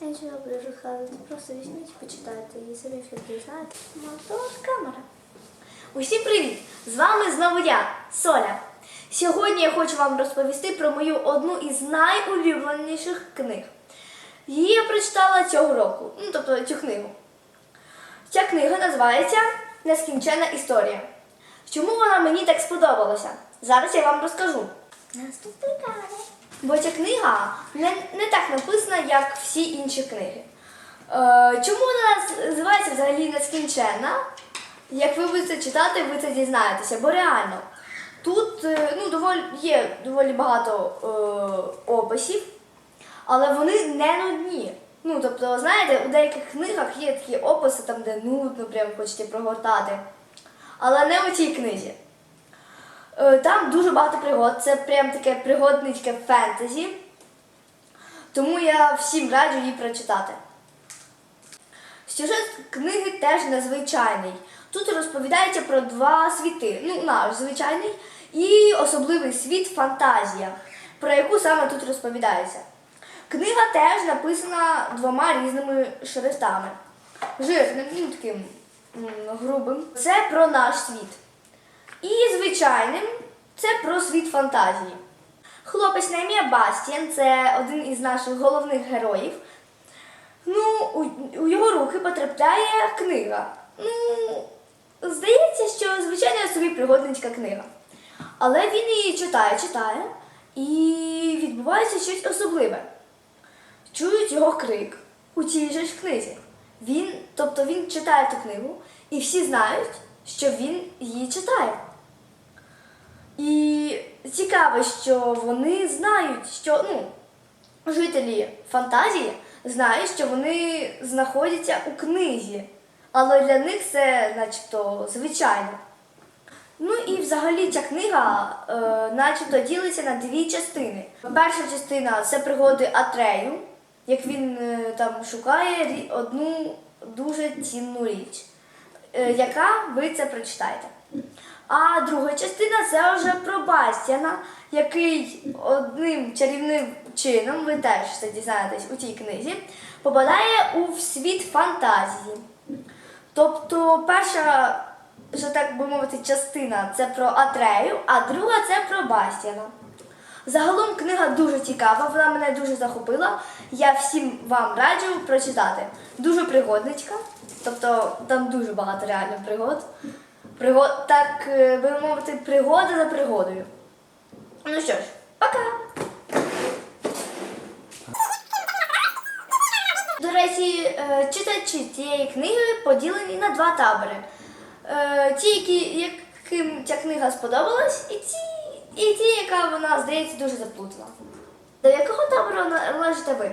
Я нічого буду розказувати, просто візьміть і почитайте і самі все дізнаєте. Мотор камера. Усім привіт! З вами знову я, Соля. Сьогодні я хочу вам розповісти про мою одну із найулюбленіших книг. Її я прочитала цього року, ну тобто цю книгу. Ця книга називається Нескінченна історія. Чому вона мені так сподобалася? Зараз я вам розкажу. Нас тут. Бо ця книга не, не так написана, як всі інші книги. Е, чому вона називається взагалі нескінченна? Як ви будете читати, ви це дізнаєтеся. Бо реально, тут е, ну, доволі, є доволі багато е, описів, але вони не нудні. Ну, тобто, знаєте, у деяких книгах є такі описи, там, де нудно, прям хочете прогортати. Але не у цій книзі. Е, Там дуже багато пригод. Це прям таке пригодницьке фентезі. Тому я всім раджу її прочитати. Сюжет книги теж незвичайний. Тут розповідається про два світи. Ну, наш звичайний і особливий світ фантазія, про яку саме тут розповідається. Книга теж написана двома різними шрифтами. Жирним, ну таким грубим. Це про наш світ. І звичайним це про світ фантазії. Хлопець на ім'я Бастіан це один із наших головних героїв. Ну, у, його руки потрапляє книга. Ну, здається, що звичайна собі пригодницька книга. Але він її читає, читає, і відбувається щось особливе. Чують його крик у цій же ж книзі. Він, тобто він читає ту книгу, і всі знають, що він її читає. Цікаво, що вони знають, що ну, жителі фантазії знають, що вони знаходяться у книзі, але для них це начебто звичайно. Ну і взагалі ця книга е, начебто ділиться на дві частини. Перша частина це пригоди Атрею, як він е, там шукає одну дуже цінну річ, е, яка ви це прочитаєте. А друга частина це вже про Бастіана, який одним чарівним чином, ви теж це дізнаєтесь у цій книзі, попадає у світ фантазії. Тобто перша, що так би мовити, частина це про Атрею, а друга це про Бастіана. Загалом книга дуже цікава, вона мене дуже захопила. Я всім вам раджу прочитати. Дуже пригодничка, тобто там дуже багато реально пригод. Пригод, так е, би мовити, пригода за пригодою. Ну що ж, пока! До речі, е, читачі цієї книги поділені на два табори. Е, Ті, які, яким ця книга сподобалась, і ті, і ті, яка вона, здається, дуже заплутана. До якого табору належите ви?